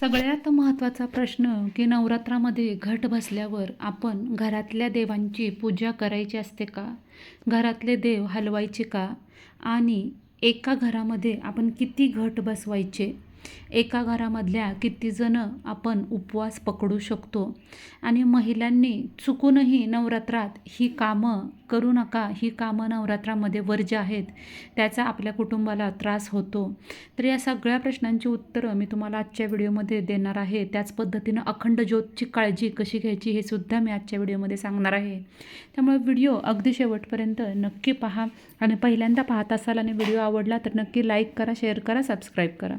सगळ्यात महत्त्वाचा प्रश्न की नवरात्रामध्ये घट बसल्यावर आपण घरातल्या देवांची पूजा करायची असते का? घरातले देव हलवायचे का? आणि एका घरामध्ये आपण किती घट बसवायचे? एका घरामधल्या कितीजणं आपण उपवास पकडू शकतो? आणि महिलांनी चुकूनही नवरात्रात ही कामं करू नका. ही कामं नवरात्रामध्ये वर्ज्य आहेत त्याचा आपल्या कुटुंबाला त्रास होतो. तर या सगळ्या प्रश्नांची उत्तरं मी तुम्हाला आजच्या व्हिडिओमध्ये देणार आहे. त्याच पद्धतीनं अखंड ज्योतची काळजी कशी घ्यायची हे सुद्धा मी आजच्या व्हिडिओमध्ये सांगणार आहे. त्यामुळे व्हिडिओ अगदी शेवटपर्यंत नक्की पहा. आणि पहिल्यांदा पाहत असाल आणि व्हिडिओ आवडला तर नक्की लाईक करा शेअर करा सबस्क्राईब करा.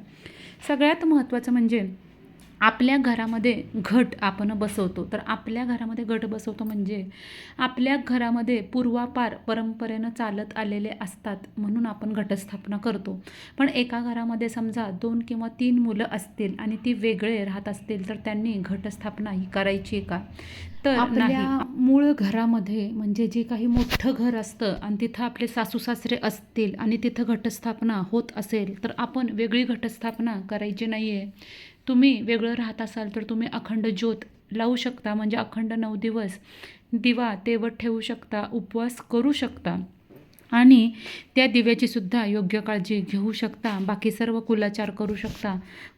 सगळ्यात महत्त्वाचं म्हणजे आपल्या घरामध्ये घट आपण बसवतो. तर आपल्या घरामध्ये घट बसवतो म्हणजे आपल्या घरामध्ये पूर्वापार परंपरेनं चालत आलेले असतात म्हणून आपण घटस्थापना करतो. पण एका घरामध्ये समजा दोन किंवा तीन मुलं असतील आणि ती वेगळे राहत असतील तर त्यांनी घटस्थापना ही करायची आहे का? तर आपल्या मूळ घरामध्ये म्हणजे जे काही मोठं घर असतं आणि तिथं आपले सासू सासरे असतील आणि तिथं घटस्थापना होत असेल तर आपण वेगळी घटस्थापना करायची नाही आहे तुम्ही वेगळं राहत असाल तर तुम्ही अखंड ज्योत लावू शकता म्हणजे अखंड नऊ दिवस दिवा तेवत ठेवू शकता उपवास करू शकता. आणि त्या दिव्याची सुद्धा योग्य काळजी घेऊ शकता बाकी सर्व कुलाचार करू शकता.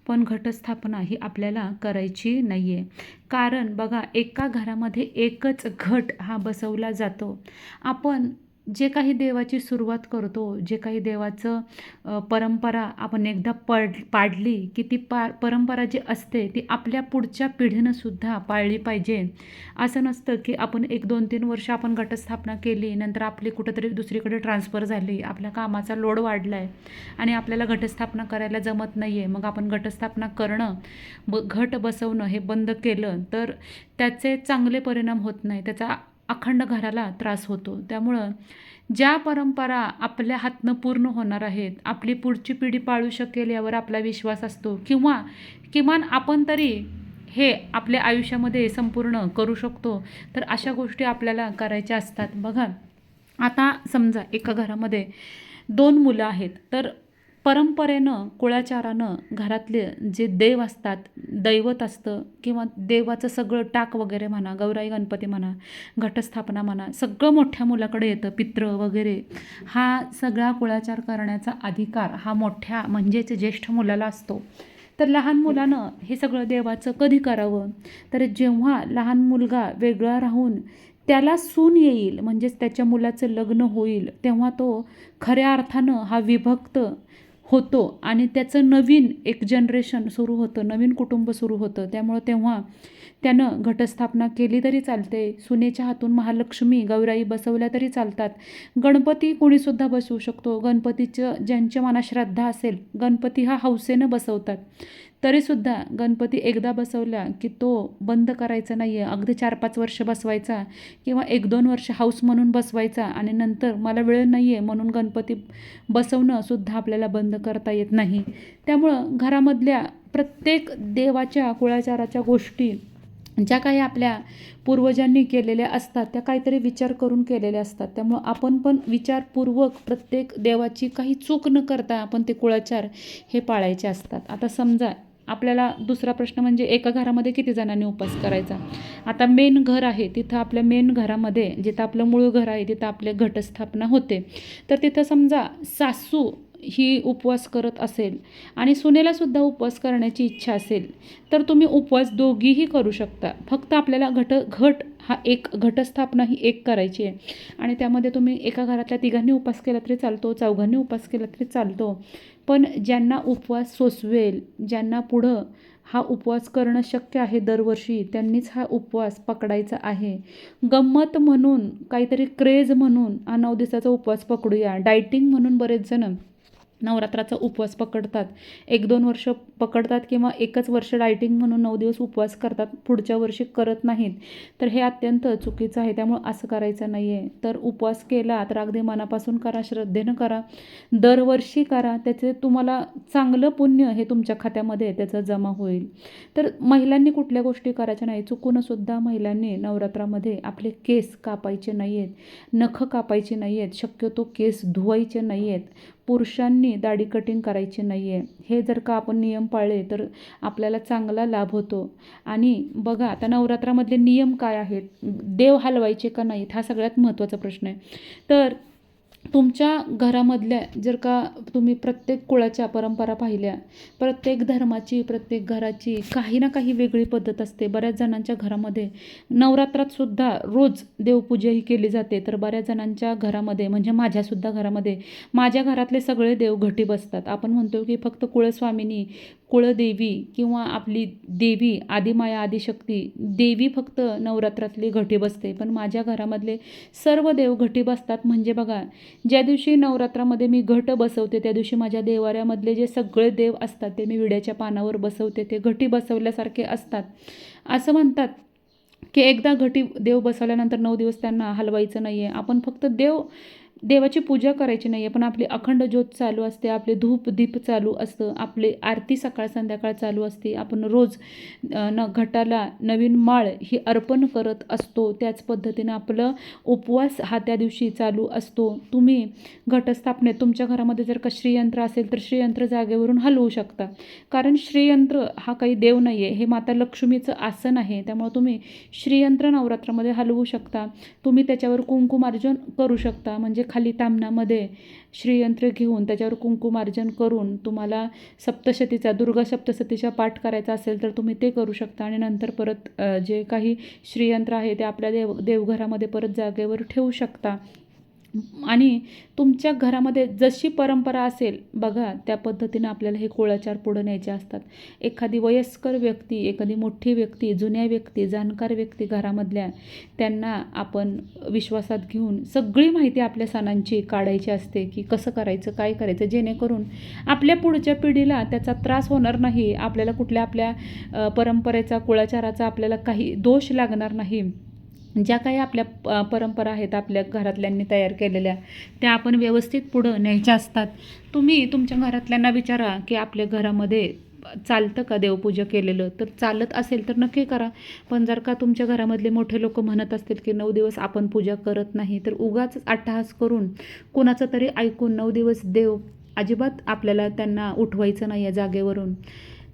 पण घटस्थापना ही आपल्याला करायची नाही आहे कारण बघा एका घरामध्ये एकच घट हा बसवला जातो. आपण जे काही देवाची सुरुवात करतो जे काही देवाचं परंपरा आपण एकदा पड पाडली की ती पा परंपरा जी असते ती आपल्या पुढच्या पिढीनंसुद्धा पाळली पाहिजे. असं नसतं की आपण एक दोन तीन वर्ष आपण गटस्थापना केली नंतर आपली कुठंतरी दुसरीकडे ट्रान्सफर झाली आपल्या कामाचा लोड वाढला आहे आणि आपल्याला घटस्थापना करायला जमत नाही आहे मग आपण घटस्थापना करणं ब घट बसवणं हे बंद केलं तर त्याचे चांगले परिणाम होत नाही. त्याचा अखंड घराला त्रास होतो. त्यामुळं ज्या परंपरा आपल्या हातनं पूर्ण होणार आहेत आपली पुढची पिढी पाळू शकेल यावर आपला विश्वास असतो. किंवा किमान आपण तरी हे आपल्या आयुष्यामध्ये संपूर्ण करू शकतो. तर अशा गोष्टी आपल्याला करायच्या असतात. बघा आता समजा एका घरामध्ये दोन मुलं आहेत. तर परंपरेनं कुळाचारानं घरातले जे देव असतात दैवत असतं किंवा देवाचं सगळं टाक वगैरे म्हणा गौराई गणपती म्हणा घटस्थापना म्हणा सगळं मोठ्या मुलाकडे येतं पित्र वगैरे. हा सगळा कुळाचार करण्याचा अधिकार हा मोठ्या म्हणजेच ज्येष्ठ मुलाला असतो. तर लहान मुलानं हे सगळं देवाचं कधी करावं? तर जेव्हा लहान मुलगा वेगळा राहून त्याला सून येईल म्हणजेच त्याच्या मुलाचं लग्न होईल तेव्हा तो खऱ्या अर्थानं हा विभक्त होतो आणि त्याचं नवीन एक जनरेशन सुरू होतं नवीन कुटुंब सुरू होतं. त्यामुळं तेव्हा त्यानं घटस्थापना केली तरी चालते. सुनेच्या हातून महालक्ष्मी गौराई बसवल्या तरी चालतात. गणपती कोणीसुद्धा बसवू शकतो. गणपतीचं ज्यांच्या मनात श्रद्धा असेल गणपती हा हौसेनं बसवतात. तरीसुद्धा गणपती एकदा बसवला की तो बंद करायचा नाही आहे अगदी चार पाच वर्ष बसवायचा किंवा एक दोन वर्ष हाऊस म्हणून बसवायचा आणि नंतर मला वेळ नाही आहे म्हणून गणपती बसवणं सुद्धा आपल्याला बंद करता येत नाही. त्यामुळं घरामधल्या प्रत्येक देवाच्या कुळाचाराच्या गोष्टी ज्या काही आपल्या पूर्वजांनी केलेल्या असतात त्या काहीतरी विचार करून केलेल्या असतात. त्यामुळं आपण पण विचारपूर्वक प्रत्येक देवाची काही चूक न करता आपण ते कुळाचार हे पाळायचे असतात. आता समजा आपल्याला दुसरा प्रश्न म्हणजे एका घरामध्ये किती जणांनी उपास करायचा? आता मेन घर आहे तिथं आपल्या मेन घरामध्ये जिथं आपलं मूळ घर आहे तिथं आपल्या घटस्थापना होते. तर तिथं समजा सासू ही उपवास करत असेल आणि सुनेलासुद्धा उपवास करण्याची इच्छा असेल तर तुम्ही उपवास दोघीही करू शकता. फक्त आपल्याला घट घट हा एक घटस्थापना ही एक करायची आहे. आणि त्यामध्ये तुम्ही एका घरातल्या तिघांनी उपवास केला तरी चालतो चौघांनी उपवास केला तरी चालतो. पण ज्यांना उपवास सोसवेल ज्यांना पुढं हा उपवास करणं शक्य आहे दरवर्षी त्यांनीच हा उपवास पकडायचा आहे. गंमत म्हणून काहीतरी क्रेज म्हणून हा नऊ दिवसाचा उपवास पकडूया. डायटिंग म्हणून बरेच जण नवरात्राचा उपवास पकडतात. एक दोन वर्ष पकडतात किंवा एकच वर्ष डायटिंग म्हणून नऊ दिवस उपवास करतात पुढच्या वर्षी करत नाहीत. तर हे अत्यंत चुकीचं आहे. त्यामुळं असं करायचं नाही आहे तर उपवास केला तर अगदी मनापासून करा श्रद्धेनं करा. दरवर्षी करा. त्याचे तुम्हाला चांगलं पुण्य हे तुमच्या खात्यामध्ये त्याचं जमा होईल. तर महिलांनी कुठल्या गोष्टी करायच्या नाही चुकूनसुद्धा महिलांनी नवरात्रामध्ये आपले केस कापायचे नाही आहेत नखं कापायचे नाही आहेत शक्यतो केस धुवायचे नाही आहेत पुरुषांनी दाढी कटिंग करायची नाही आहे हे जर का आपण नियम पाळले तर आपल्याला चांगला लाभ होतो. आणि बघा आता नवरात्रामधले नियम काय आहेत? देव हलवायचे का नाहीत? हा सगळ्यात महत्त्वाचा प्रश्न आहे. तर तुमच्या घरामधल्या जर का तुम्ही प्रत्येक कुळाच्या परंपरा पाहिल्या प्रत्येक धर्माची प्रत्येक घराची काही ना काही वेगळी पद्धत असते. बऱ्याच जणांच्या घरामध्ये नवरात्रातसुद्धा रोज देवपूजा ही केली जाते. तर बऱ्याच जणांच्या घरामध्ये म्हणजे माझ्यासुद्धा घरामध्ये माझ्या घरातले सगळे देव घटी बसतात. आपण म्हणतो की फक्त कुळस्वामिनी कुळदेवी किंवा आपली देवी आदिमाया आदिशक्ती देवी फक्त नवरात्रातली घटी बसते. पण माझ्या घरामधले सर्व देव घटी बसतात. म्हणजे बघा ज्या दिवशी नवरात्रामध्ये मी घट बसवते त्या दिवशी माझ्या देवाऱ्यामधले जे सगळे देव असतात ते मी विड्याच्या पानावर बसवते. ते घटी बसवल्यासारखे असतात. असं म्हणतात की एकदा घटी देव बसवल्यानंतर नऊ दिवस त्यांना हलवायचं नाही आहे आपण फक्त देव देवाची पूजा करायची नाही आहे पण आपली अखंड ज्योत चालू असते आपले धूप दीप चालू असतं आपले आरती सकाळ संध्याकाळ चालू असते आपण रोज न घटाला नवीन माळ ही अर्पण करत असतो. त्याच पद्धतीनं आपलं उपवास हा त्या दिवशी चालू असतो. तुम्ही घटस्थापनेत तुमच्या घरामध्ये जर का श्रीयंत्र असेल तर श्रीयंत्र जागेवरून हलवू शकता. कारण श्रीयंत्र हा काही देव नाही आहे हे माता लक्ष्मीचं आसन आहे त्यामुळे तुम्ही श्रीयंत्र नवरात्रामध्ये हलवू शकता. तुम्ही त्याच्यावर कुंकुमार्जन करू शकता. म्हणजे खाली तामणामध्ये श्रीयंत्र घेऊन त्याच्यावर कुंकुमार्जन करून तुम्हाला सप्तशतीचा दुर्गा सप्तशतीचा पाठ करायचा असेल तर तुम्ही ते करू शकता. आणि नंतर परत जे काही श्रीयंत्र आहे ते आपल्या देव देवघरामध्ये परत जागेवर ठेवू शकता. आणि तुमच्या घरामध्ये जशी परंपरा असेल बघा त्या पद्धतीनं आपल्याला हे कुळाचार पुढं न्यायचे असतात. एखादी वयस्कर व्यक्ती एखादी मोठी व्यक्ती जुन्या व्यक्ती जाणकार व्यक्ती घरामधल्या त्यांना आपण विश्वासात घेऊन सगळी माहिती आपल्या सणांची काढायची असते की कसं करायचं काय करायचं जेणेकरून आपल्या पुढच्या पिढीला त्याचा त्रास होणार नाही आपल्याला कुठल्या आपल्या परंपरेचा कुळाचाराचा आपल्याला काही दोष लागणार नाही. ज्या काही आपल्या प परंपरा आहेत आपल्या घरातल्यांनी तयार केलेल्या त्या आपण व्यवस्थित पुढं न्यायच्या असतात. तुम्ही तुमच्या घरातल्यांना विचारा की आपल्या घरामध्ये चालतं का देवपूजा केलेलं? तर चालत असेल तर नक्की करा. पण जर का तुमच्या घरामधले मोठे लोक म्हणत असतील की नऊ दिवस आपण पूजा करत नाही तर उगाच अट्टहास करून कोणाचं तरी ऐकून नऊ दिवस देव अजिबात आपल्याला त्यांना उठवायचं नाही या जागेवरून.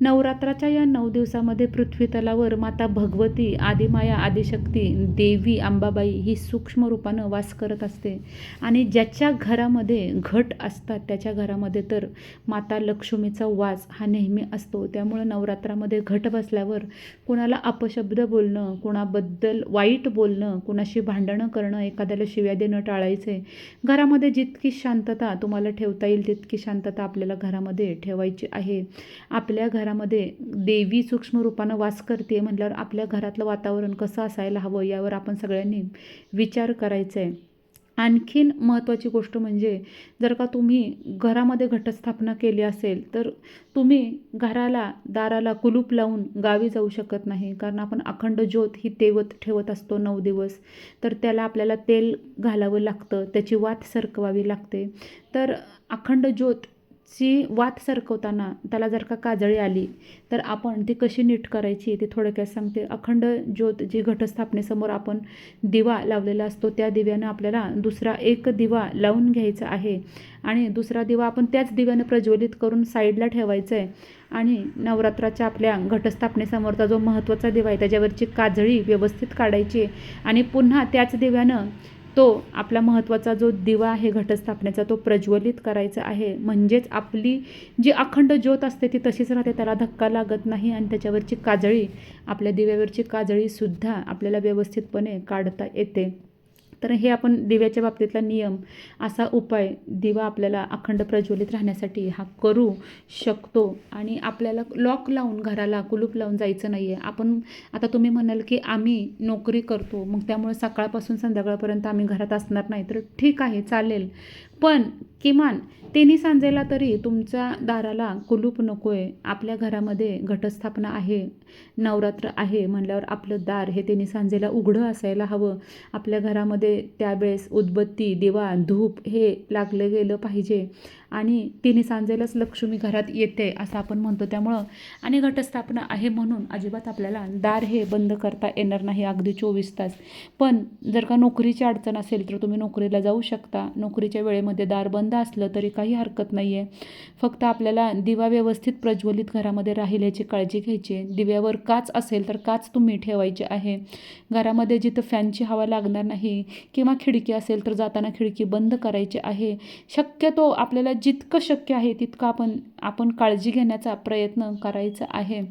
नवरात्राच्या या नऊ दिवसामध्ये पृथ्वी तलावर माता भगवती आदिमाया आदिशक्ती देवी अंबाबाई ही सूक्ष्म रूपानं वास करत असते. आणि ज्याच्या घरामध्ये घट असतात त्याच्या घरामध्ये तर माता लक्ष्मीचा वास हा नेहमी असतो. त्यामुळं नवरात्रामध्ये घट बसल्यावर कुणाला अपशब्द बोलणं कुणाबद्दल वाईट बोलणं कुणाशी भांडणं करणं एखाद्याला शिव्या देणं टाळायचे. घरामध्ये जितकी शांतता तुम्हाला ठेवता येईल तितकी शांतता आपल्याला घरामध्ये ठेवायची आहे. आपल्या घरा घरामध्ये देवी सूक्ष्म रूपानं वास करते म्हटल्यावर आपल्या घरातलं वातावरण कसं असायला हवं यावर आपण सगळ्यांनी विचार करायचा आहे आणखीन महत्त्वाची गोष्ट म्हणजे जर का तुम्ही घरामध्ये घटस्थापना केली असेल तर तुम्ही घराला दाराला कुलूप लावून गावी जाऊ शकत नाही. कारण आपण अखंड ज्योत ही तेवत ठेवत असतो नऊ दिवस. तर त्याला आपल्याला तेल घालावं लागतं त्याची वात सरकवावी लागते. तर अखंड ज्योत ची वात सरकवताना त्याला जर का काजळी आली तर आपण ती कशी नीट करायची ते थोडक्यात सांगते. अखंड ज्योत जी घटस्थापनेसमोर आपण दिवा लावलेला असतो त्या दिव्यानं आपल्याला दुसरा एक दिवा लावून घ्यायचा आहे. आणि दुसरा दिवा आपण त्याच दिव्यानं प्रज्वलित करून साईडला ठेवायचा आहे आणि नवरात्राच्या आपल्या घटस्थापनेसमोरचा जो महत्त्वाचा दिवा आहे त्याच्यावरची काजळी व्यवस्थित काढायची आणि पुन्हा त्याच दिव्यानं तो आपला महत्त्वाचा जो दिवा आहे घटस्थापनेचा तो प्रज्वलित करायचा आहे. म्हणजेच आपली जी अखंड ज्योत असते ती तशीच राहते त्याला धक्का लागत नाही आणि त्याच्यावरची काजळी आपल्या दिव्यावरची काजळीसुद्धा आपल्याला व्यवस्थितपणे काढता येते. तर हे आपण दिव्याच्या बाबतीतला नियम असा उपाय दिवा आपल्याला अखंड प्रज्वलित राहण्यासाठी हा करू शकतो. आणि आपल्याला लॉक लावून घराला कुलूप लावून जायचं नाही आहे आपण आता तुम्ही म्हणाल की आम्ही नोकरी करतो मग त्यामुळे सकाळपासून संध्याकाळपर्यंत आम्ही घरात असणार नाही तर ठीक आहे चालेल. पण किमान तिन्ही सांजेला तरी तुमच्या दाराला कुलूप नको आहे आपल्या घरामध्ये घटस्थापना आहे नवरात्र आहे म्हणल्यावर आपलं दार हे तिन्ही सांजेला उघडं असायला हवं. आपल्या घरामध्ये त्यावेळेस उदबत्ती दिवा धूप हे लागलं गेलं पाहिजे. आणि तिने सांजेलच लक्ष्मी घरात येते असं आपण म्हणतो त्यामुळं आणि घटस्थापना आहे म्हणून अजिबात आपल्याला दार हे बंद करता येणार नाही अगदी चोवीस तास. पण जर का नोकरीची अडचण असेल तर तुम्ही नोकरीला जाऊ शकता. नोकरीच्या वेळेमध्ये दार बंद असलं तरी काही हरकत नाही आहे फक्त आपल्याला दिवा व्यवस्थित प्रज्वलित घरामध्ये राहील याची काळजी घ्यायची आहे. दिव्यावर काच असेल तर काच तुम्ही ठेवायची आहे. घरामध्ये जिथं फॅनची हवा लागणार नाही किंवा खिडकी असेल तर जाताना खिडकी बंद करायची आहे. शक्यतो आपल्याला जितकं शक्य आहे तितकं आपण आपण काळजी घेण्याचा प्रयत्न करायचा आहे.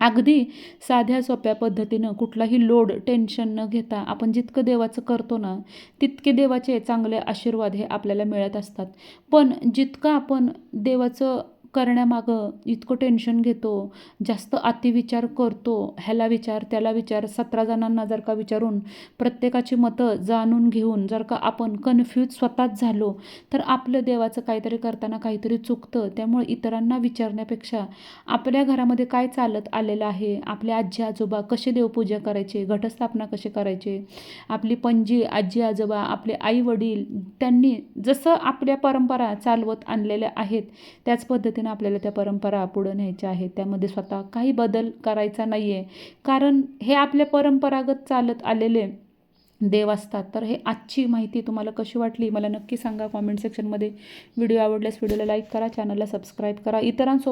अगदी साध्या सोप्या पद्धतीनं कुठलाही लोड टेन्शन न घेता आपण जितकं देवाचं करतो ना तितके देवाचे चांगले आशीर्वाद हे आपल्याला मिळत असतात. पण जितकं आपण देवाचं करण्यामागं इतकं टेन्शन घेतो जास्त अतिविचार करतो ह्याला विचार त्याला विचार सतरा जणांना जर का विचारून प्रत्येकाची मतं जाणून घेऊन जर का आपण कन्फ्यूज स्वतःच झालो तर आपलं देवाचं काहीतरी करताना काहीतरी चुकतं. त्यामुळे इतरांना विचारण्यापेक्षा आपल्या घरामध्ये काय चालत आलेलं आहे? आपले आजी आजोबा कसे देवपूजा करायचे? घटस्थापना कशी करायचे? आपली पणजी आजी आजोबा आपले आई वडील त्यांनी जसं आपल्या परंपरा चालवत आणलेल्या आहेत त्याच पद्धती आपल्याला त्या परंपरा पुढं न्यायच्या आहेत. त्यामध्ये स्वतः काही बदल करायचा नाही आहे कारण हे आपल्या परंपरागत चालत आलेले देव असतात. तर हे आजची माहिती तुम्हाला कशी वाटली? मला नक्की सांगा. कॉमेंट सेक्शनमध्ये व्हिडिओ आवडल्यास व्हिडिओला लाईक करा. चॅनलला सबस्क्राईब करा. इतरांसोबत